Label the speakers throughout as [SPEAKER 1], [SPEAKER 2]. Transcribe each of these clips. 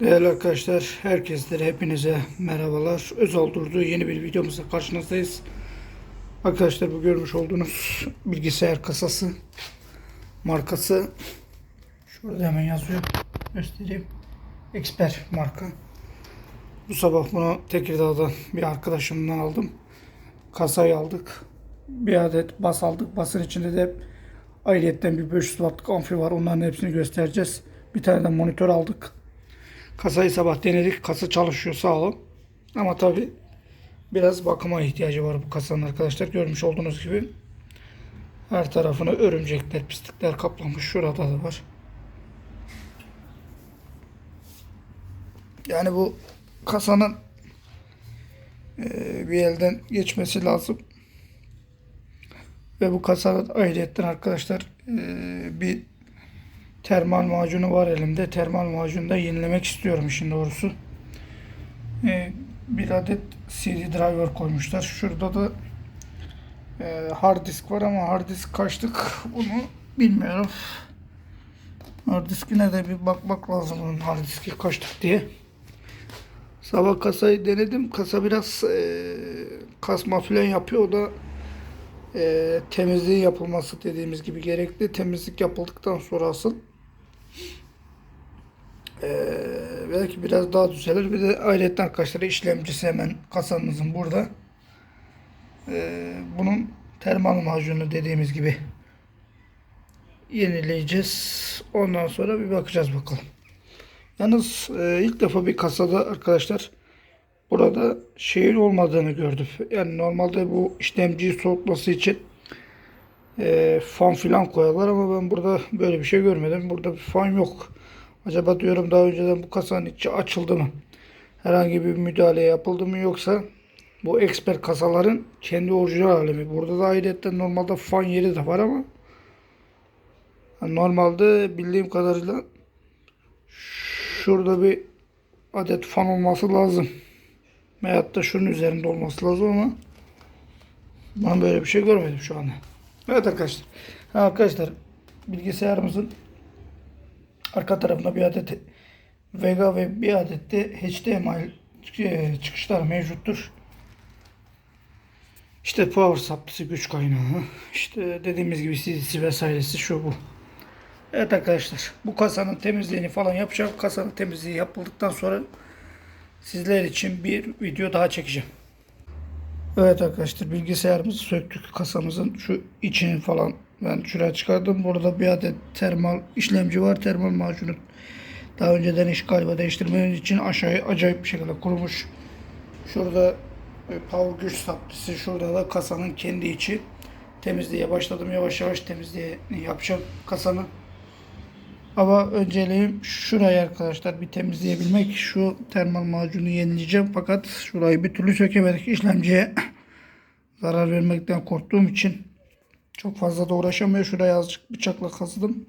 [SPEAKER 1] Değerli arkadaşlar, herkeslere hepinize merhabalar. Özal Durdu yeni bir videomuzda karşınızdayız. Arkadaşlar bu görmüş olduğunuz bilgisayar kasası markası şurada hemen yazıyor. Göstereyim. Expert marka. Bu sabah bunu Tekirdağ'dan bir arkadaşımdan aldım. Kasayı aldık. Bir adet bas aldık. Basın içinde de ayrıyetten bir 500 wattlık amfi var. Onların hepsini göstereceğiz. Bir tane de monitör aldık. Kasayı sabah denedik. Kasa çalışıyor sağ olun. Ama tabi biraz bakıma ihtiyacı var bu kasanın arkadaşlar. Görmüş olduğunuz gibi her tarafını örümcekler, pislikler kaplamış. Şurada da var. Yani bu kasanın eee, bir elden geçmesi lazım. Ve bu kasada ayrıyetten arkadaşlar eee, bir termal macunu var elimde. Termal macunu da yenilemek istiyorum işin doğrusu. Eee, bir adet CD driver koymuşlar. Şurada da eee, hard disk var ama hard disk kaçtık bunu bilmiyorum. Hard diskine de bir bakmak lazım bunun hard diski kaçtık diye. Sabah kasayı denedim. Kasa biraz eee, kasma falan yapıyor. O da eee temizliğin yapılması dediğimiz gibi gerekli. Temizlik yapıldıktan sonra asıl eee, belki biraz daha düzelir. Bir de ayrıca arkadaşlar işlemcisi hemen kasamızın burada. Eee, bunun termal macunu dediğimiz gibi yenileyeceğiz. Ondan sonra bir bakacağız bakalım. Yalnız e, ilk defa bir kasada arkadaşlar burada şeyin olmadığını gördüm. Yani normalde bu işlemciyi soğutması için e, fan filan koyarlar ama ben burada böyle bir şey görmedim. Burada bir fan yok. Acaba diyorum daha önceden bu kasanın içi açıldı mı? Herhangi bir müdahale yapıldı mı yoksa bu expert kasaların kendi orijinal hali mi? Burada da ayrıca normalde fan yeri de var ama normalde bildiğim kadarıyla şurada bir adet fan olması lazım. Veyahut da şunun üzerinde olması lazım ama ben böyle bir şey görmedim şu anda. Evet arkadaşlar. Ha, arkadaşlar bilgisayarımızın arka tarafında bir adet Vega ve bir adet de HDMI e, çıkışlar mevcuttur. İşte power supply'si güç kaynağı. İşte dediğimiz gibi CD'si vesairesi şu bu. Evet arkadaşlar bu kasanın temizliğini falan yapacağım. Kasanın temizliği yapıldıktan sonra sizler için bir video daha çekeceğim. Evet arkadaşlar bilgisayarımızı söktük. Kasamızın şu içini falan ben şuraya çıkardım. Burada bir adet termal işlemci var. Termal macunu daha önceden iş galiba değiştirmeyen için aşağıya acayip bir şekilde kurumuş. Şurada power güç saplısı. Şurada da kasanın kendi içi. Temizliğe başladım. Yavaş yavaş temizliğe yapacağım kasanı. Ama önceliğim şurayı arkadaşlar bir temizleyebilmek. Şu termal macunu yenileyeceğim. Fakat şurayı bir türlü sökemedik. İşlemciye zarar vermekten korktuğum için çok fazla da uğraşamıyor. Şurayı azıcık bıçakla kazıdım.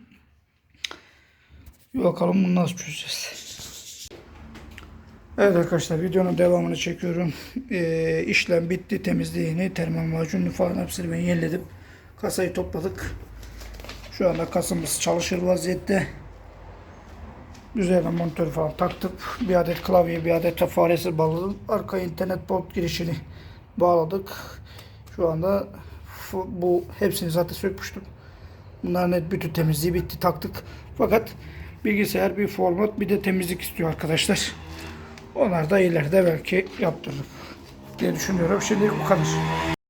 [SPEAKER 1] Bir bakalım bunu nasıl çözeceğiz. Evet arkadaşlar videonun devamını çekiyorum. Ee, işlem bitti. Temizliğini, termal macunu falan hepsini ben yeniledim. Kasayı topladık. Şu anda kasamız çalışır vaziyette. Üzerine monitör falan taktık. Bir adet klavye, bir adet de faresi bağladım. Arka internet port girişini bağladık. Şu anda bu hepsini zaten sökmüştüm. Bunların net bütün temizliği bitti taktık. Fakat bilgisayar bir format bir de temizlik istiyor arkadaşlar. Onlar da ileride belki yaptırırım diye düşünüyorum. Şimdi bu kadar.